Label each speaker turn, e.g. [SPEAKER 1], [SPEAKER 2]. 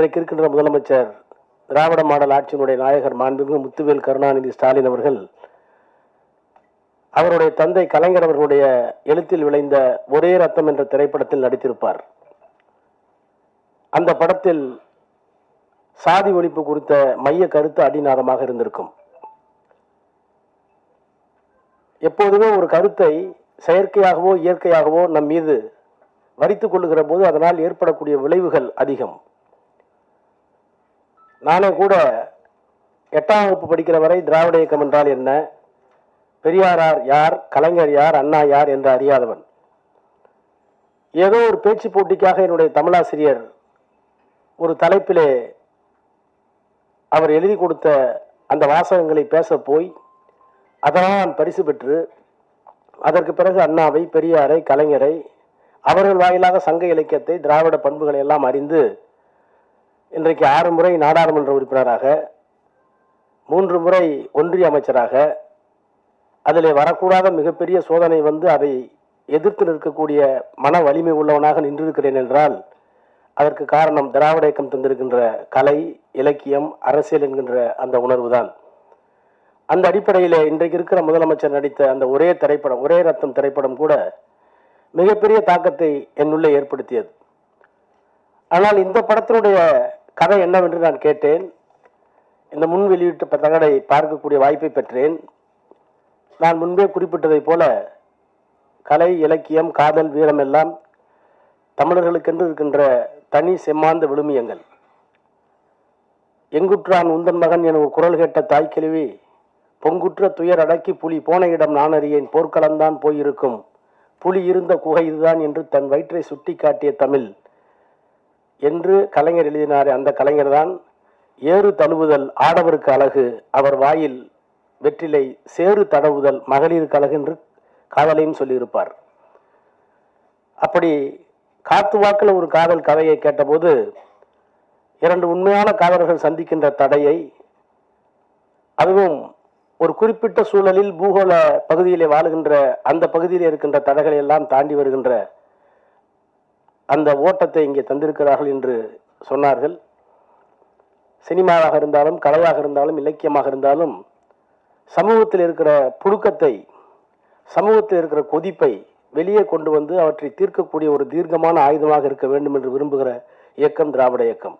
[SPEAKER 1] இன்றைக்கு இருக்கின்ற முதலமைச்சர் திராவிட மாடல் ஆட்சியினுடைய நாயகர் மாண்புமிகு முத்துவேல் கருணாநிதி ஸ்டாலின் அவர்கள் அவருடைய தந்தை கலைஞர் அவர்களுடைய எழுத்தில் விளைந்த ஒரே ரத்தம் என்ற திரைப்படத்தில் நடித்திருப்பார். அந்த படத்தில் சாதி ஒழிப்பு குறித்த மைய கருத்து அடிநாதமாக இருந்திருக்கும். எப்போதுமே ஒரு கருத்தை செயற்கையாகவோ இயற்கையாகவோ நம் மீது வரித்துக் கொள்ளுகிற போது அதனால் ஏற்படக்கூடிய விளைவுகள் அதிகம். நானும் கூட எட்டாம் வகுப்பு படிக்கிற வரை திராவிட இயக்கம் என்றால் என்ன? பெரியாரார் யார் கலைஞர் யார் அண்ணா யார் என்று அறியாதவன். ஏதோ ஒரு பேச்சு போட்டிக்காக என்னுடைய தமிழாசிரியர் ஒரு தலைப்பிலே அவர் எழுதி கொடுத்த அந்த வாசகங்களை பேச போய் அதனால் நான் பரிசு பெற்று அதற்கு பிறகு அண்ணாவை பெரியாரை கலைஞரை அவர்கள் வாயிலாக சங்க இலக்கியத்தை திராவிட பண்புகளை எல்லாம் அறிந்து இன்றைக்கு ஆறு முறை நாடாளுமன்ற உறுப்பினராக மூன்று முறை ஒன்றிய அமைச்சராக அதில் வரக்கூடாத மிகப்பெரிய சோதனை வந்து அதை எதிர்த்து நிற்கக்கூடிய மன வலிமை உள்ளவனாக நின்றிருக்கிறேன் என்றால் அதற்கு காரணம் திராவிட இயக்கம் தந்திருக்கின்ற கலை இலக்கியம் அரசியல் என்கின்ற அந்த உணர்வுதான். அந்த அடிப்படையில் இன்றைக்கு இருக்கிற முதலமைச்சர் நடித்த அந்த ஒரே திரைப்படம் ஒரே ரத்தம் திரைப்படம் கூட மிகப்பெரிய தாக்கத்தை என்னுள்ளே ஏற்படுத்தியது. ஆனால் இந்த படத்தினுடைய கதை என்னவென்று நான் கேட்டேன். இந்த முன் வெளியிட்ட தகடை பார்க்கக்கூடிய வாய்ப்பை பெற்றேன். நான் முன்பே குறிப்பிட்டதைப் போல கலை இலக்கியம் காதல் வீரம் எல்லாம் தமிழர்களுக்கென்று இருக்கின்ற தனி செம்மாந்த விழுமியங்கள். எங்குற்றான் உந்தன் மகன் என ஒரு குரல் கேட்ட தாய்க்கிழவி பொங்குற்ற துயர் அடக்கி புலி போன இடம் நான் அறியேன். போர்க்களம்தான் போயிருக்கும். புலி இருந்த குகை இதுதான் என்று தன் வயிற்றை சுட்டி காட்டிய தமிழ் என்று கலைஞர் எழுதினார் அந்த கலைஞர் தான் ஏறு தழுவுதல் ஆடவருக்கு அழகு. அவர் வாயில் வெற்றிலை சேறு தடவுதல் மகளிருக்கு அழகு என்று காதலையும் சொல்லியிருப்பார். அப்படி காத்து வாக்கில் ஒரு காதல் கதையை கேட்டபோது இரண்டு உண்மையான காதலர்கள் சந்திக்கின்ற தடையை அதுவும் ஒரு குறிப்பிட்ட சூழலில் பூகோள பகுதியிலே வாழுகின்ற அந்த பகுதியில் இருக்கின்ற தடைகளை எல்லாம் தாண்டி வருகின்ற அந்த ஓட்டத்தை இங்கே தந்திருக்கிறார்கள் என்று சொன்னார்கள். சினிமாவாக இருந்தாலும் கலையாக இருந்தாலும் இலக்கியமாக இருந்தாலும் சமூகத்தில் இருக்கிற புழுக்கத்தை சமூகத்தில் இருக்கிற கொதிப்பை வெளியே கொண்டு வந்து அவற்றை தீர்க்கக்கூடிய ஒரு தீர்க்கமான ஆயுதமாக இருக்க வேண்டும் என்று விரும்புகிற இயக்கம் திராவிட இயக்கம்.